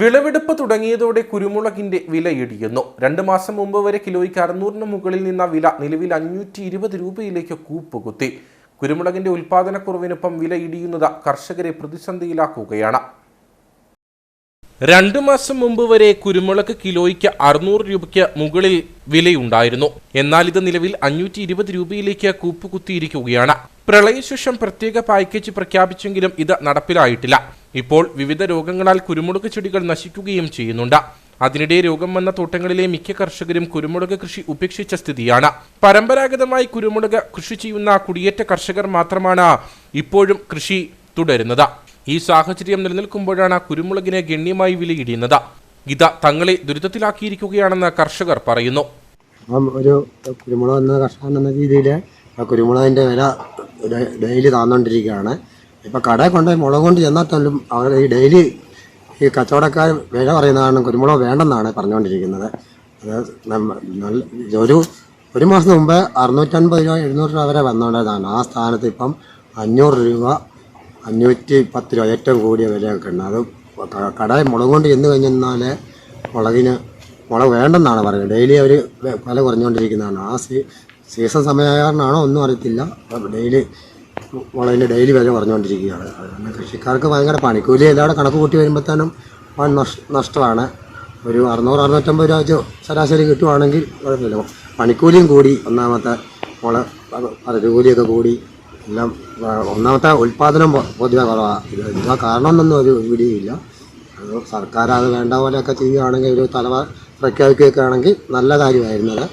വിളവെടുപ്പ് തുടങ്ങിയതോടെ കുരുമുളകിന്റെ വില ഇടിയുന്നു. രണ്ട് മാസം മുമ്പ് വരെ കിലോയ്ക്ക് അറുന്നൂറിന് മുകളിൽ നിന്ന വില നിലവിൽ അഞ്ഞൂറ്റി ഇരുപത് രൂപയിലേക്ക് കൂപ്പുകുത്തി. കുരുമുളകിന്റെ ഉൽപാദനക്കുറവിനൊപ്പം വില ഇടിയുന്നത് കർഷകരെ പ്രതിസന്ധിയിലാക്കുകയാണ്. രണ്ടു മാസം മുമ്പ് വരെ കുരുമുളക് കിലോയ്ക്ക് അറുന്നൂറ് രൂപയ്ക്ക് മുകളിൽ വിലയുണ്ടായിരുന്നു. എന്നാൽ ഇത് നിലവിൽ അഞ്ഞൂറ്റി ഇരുപത് രൂപയിലേക്ക് കൂപ്പുകുത്തിയിരിക്കുകയാണ്. പ്രളയശേഷം പ്രത്യേക പാക്കേജ് പ്രഖ്യാപിച്ചെങ്കിലും ഇത് നടപ്പിലായിട്ടില്ല. ഇപ്പോൾ വിവിധ രോഗങ്ങളാൽ കുരുമുളക് ചെടികൾ നശിക്കുകയും ചെയ്യുന്നുണ്ട്. അതിനിടെ രോഗം വന്ന തോട്ടങ്ങളിലെ മിക്ക കർഷകരും കുരുമുളക് കൃഷി ഉപേക്ഷിച്ച സ്ഥിതിയാണ്. പരമ്പരാഗതമായി കുരുമുളക് കൃഷി ചെയ്യുന്ന കുടിയേറ്റ കർഷകർ മാത്രമാണ് ഇപ്പോഴും കൃഷി തുടരുന്നത്. ഈ സാഹചര്യം നിലനിൽക്കുമ്പോഴാണ് കുരുമുളകിനെ ഗണ്യമായി വിലയിടിയുന്നത്. ഇത് തങ്ങളെ ദുരിതത്തിലാക്കിയിരിക്കുകയാണെന്ന് കർഷകർ പറയുന്നു. ഒരു കുരുമുളക് എന്ന കർഷകൻ എന്ന രീതിയിൽ കുരുമുളകിന്റെ വില ഡെയിലി താന്നുകൊണ്ടിരിക്കുകയാണ് ഇപ്പം കടയിൽ കൊണ്ടുപോയി മുളക് കൊണ്ട് ചെന്നാലും അവർ ഈ ഡെയിലി ഈ കച്ചവടക്കാർ വില പറയുന്നതാണ് കുരുമുളക് വേണ്ടെന്നാണ് പറഞ്ഞുകൊണ്ടിരിക്കുന്നത് അത് ഒരു ഒരു മാസം മുമ്പ് അറുന്നൂറ്റൻപത് രൂപ എഴുന്നൂറ് രൂപ വരെ വന്നുകൊണ്ടതാണ് ആ സ്ഥാനത്ത് ഇപ്പം അഞ്ഞൂറ് രൂപ അഞ്ഞൂറ്റി പത്ത് രൂപ ഏറ്റവും കൂടിയ വിലയൊക്കെ ഉണ്ട് അത് കടയിൽ മുളക് കൊണ്ട് ചെന്ന് കഴിഞ്ഞാൽ മുളകിന് മുളക് വേണ്ടെന്നാണ് പറയുന്നത്. ഡെയിലി അവർ വില കുറഞ്ഞുകൊണ്ടിരിക്കുന്നതാണ്. ആ സീ സീസൺ സമയമാകാരനാണോ ഒന്നും അറിയത്തില്ല. ഡെയിലി മുളകിന് ഡെയിലി വില കുറഞ്ഞുകൊണ്ടിരിക്കുകയാണ്. അതുകൊണ്ട് കൃഷിക്കാർക്ക് ഭയങ്കര പണിക്കൂലി എല്ലാവരും കണക്ക് കൂട്ടി വരുമ്പോഴത്തേനും നഷ്ടമാണ്. ഒരു അറുന്നൂറ് അറുന്നൂറ്റമ്പത് രൂപ ശരാശരി കിട്ടുവാണെങ്കിൽ കുഴപ്പമില്ല. പണിക്കൂലിയും കൂടി ഒന്നാമത്തെ മുള ജോലിയൊക്കെ കൂടി എല്ലാം ഒന്നാമത്തെ ഉൽപ്പാദനം പൊതുവെ കുറവാണ് ഇത് എന്താ കാരണമെന്നൊന്നും ഒരു പിടിയില്ല. അത് സർക്കാർ അത് വേണ്ട പോലെയൊക്കെ ചെയ്യുകയാണെങ്കിൽ ഒരു തലവ പ്രഖ്യാപിക്കുകയൊക്കെ ആണെങ്കിൽ നല്ല കാര്യമായിരുന്നത്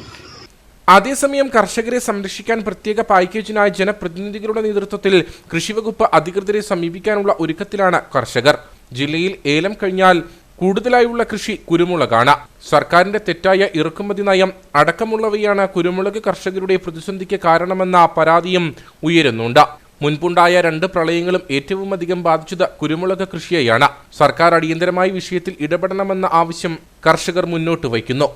അതേസമയം കർഷകരെ സംരക്ഷിക്കാൻ പ്രത്യേക പാക്കേജിനായി ജനപ്രതിനിധികളുടെ നേതൃത്വത്തിൽ കൃഷിവകുപ്പ് അധികൃതരെ സമീപിക്കാനുള്ള ഒരുക്കത്തിലാണ് കർഷകർ. ജില്ലയിൽ ഏലം കഴിഞ്ഞാൽ കൂടുതലായുള്ള കൃഷി കുരുമുളകാണ്. സർക്കാരിന്റെ തെറ്റായ ഇറക്കുമതി നയം അടക്കമുള്ളവയാണ് കുരുമുളക് കർഷകരുടെ പ്രതിസന്ധിക്ക് കാരണമെന്ന പരാതിയും ഉയരുന്നുണ്ട്. മുൻപുണ്ടായ രണ്ട് പ്രളയങ്ങളും ഏറ്റവും അധികം ബാധിച്ചത് കുരുമുളക് കൃഷിയെയാണ്. സർക്കാർ അടിയന്തരമായി വിഷയത്തിൽ ഇടപെടണമെന്ന ആവശ്യം കർഷകർ മുന്നോട്ട് വയ്ക്കുന്നു.